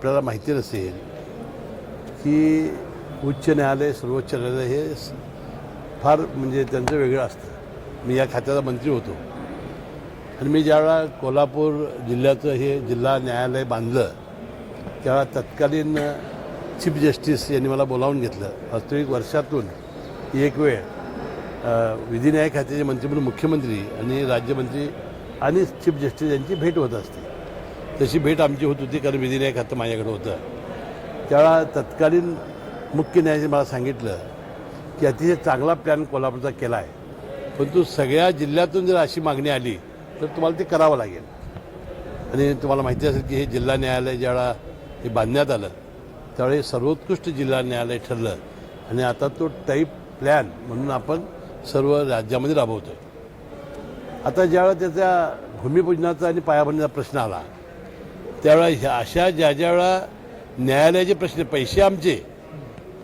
आपल्याला माहिती नसेल की उच्च न्यायालय सर्वोच्च न्यायालय हे फार म्हणजे त्यांचं वेगळं असतं. मी या खात्याचा मंत्री होतो. आणि मी ज्यावेळा कोल्हापूर जिल्ह्याचं हे जिल्हा न्यायालय बांधलं त्यावेळा तत्कालीन चीफ जस्टिस यांनी मला बोलावून घेतलं. वास्तविक वर्षातून एक वेळ विधी न्याय खात्याचे मंत्री म्हणून मुख्यमंत्री आणि राज्यमंत्री आणि चीफ जस्टिस यांची भेट होत असते. तशी भेट आमची होत होती कारण विधी न्याय खातं माझ्याकडे होतं. त्यावेळा तत्कालीन मुख्य न्यायाधीश मला सांगितलं की अतिशय चांगला प्लॅन कोल्हापूरचा केला आहे परंतु सगळ्या जिल्ह्यातून जर अशी मागणी आली तर तुम्हाला ते करावं लागेल. आणि तुम्हाला माहिती असेल की हे जिल्हा न्यायालय ज्यावेळा हे बांधण्यात आलं त्यावेळी सर्वोत्कृष्ट जिल्हा न्यायालय ठरलं. आणि आता तो टाईप प्लॅन म्हणून आपण सर्व राज्यामध्ये राबवतो आता ज्यावेळा त्याच्या भूमिपूजनाचा आणि पायाभरणीचा प्रश्न आला त्यावेळा ह्या अशा ज्या ज्या वेळा न्यायालयाचे प्रश्न पैसे आमचे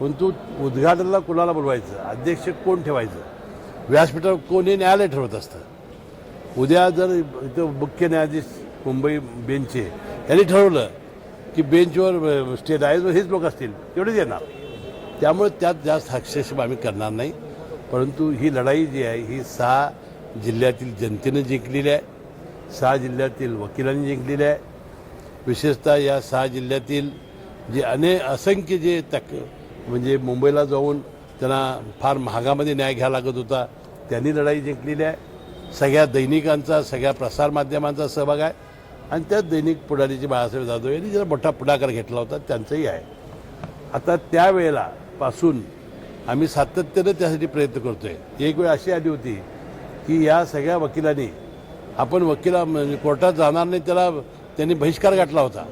परंतु उद्घाटनाला कोणाला बोलवायचं? अध्यक्ष कोण ठेवायचं? व्यासपीठावर कोण हे न्यायालय ठरवत असतं? उद्या जर इथं मुख्य न्यायाधीश मुंबई बेंचचे यांनी ठरवलं की बेंचवर स्टेट आहे हेच लोक असतील तेवढेच येणार. त्यामुळे त्यात जास्त हस्तक्षेप आम्ही करणार नाही. परंतु ही लढाई जी आहे ही सहा जिल्ह्यातील जनतेनं जिंकलेली आहे. सहा जिल्ह्यातील वकिलांनी जिंकलेली आहे. विशेषतः या सहा जिल्ह्यातील जे अनेक असंख्य जे तक म्हणजे मुंबईला जाऊन त्यांना फार महागामध्ये न्याय घ्यावा लागत होता त्यांनी लढाई जिंकलेली आहे. सगळ्या दैनिकांचा सगळ्या प्रसारमाध्यमांचा सहभाग आहे. आणि त्या दैनिक पुढारीचे बाळासाहेब जाधव यांनी जरा मोठा पुढाकार घेतला होता त्यांचंही आहे. आता त्यावेळेला पासून आम्ही सातत्यानं त्यासाठी प्रयत्न करतोय. एक वेळ अशी आली होती की या सगळ्या वकिलांनी आपण वकिला म्हणजे कोर्टात जाणार नाही त्याला त्यांनी बहिष्कार गाठला होता.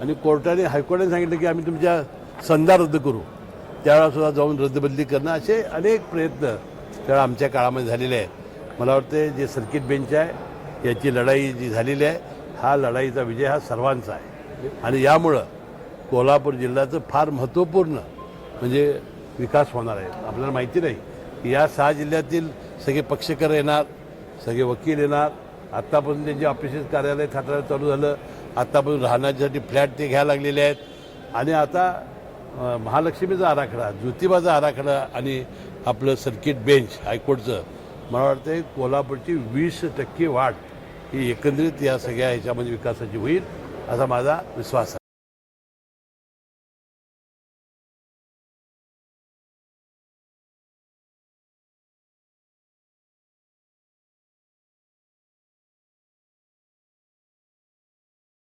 आणि कोर्टाने हायकोर्टाने सांगितलं की आम्ही तुमच्या संधा रद्द करू. त्यावेळासुद्धा जाऊन रद्दबदली करणं असे अनेक प्रयत्न त्यावेळा आमच्या काळामध्ये झालेले आहेत. मला वाटतं जे सर्किट बेंच आहे याची लढाई जी झालेली आहे हा लढाईचा विजय हा सर्वांचा आहे. आणि यामुळं कोल्हापूर जिल्ह्याचं फार महत्त्वपूर्ण म्हणजे विकास होणार आहे. आपल्याला माहिती नाही की या सहा जिल्ह्यातील सगळे पक्षकार येणार सगळे वकील येणार आत्तापासून त्यांचे ऑफिसेस कार्यालय थाटायला चालू झालं आत्तापासून राहण्यासाठी फ्लॅट ते घ्यायला लागलेले आहेत. आणि आता महालक्ष्मीचा आराखडा ज्योतिबाचा आराखडा आणि आपलं सर्किट बेंच हायकोर्टचं मला वाटतं कोल्हापूरची वीस टक्के वाढ ही एकंदरीत या सगळ्या ह्याच्यामध्ये विकासाची होईल असा माझा विश्वास आहे.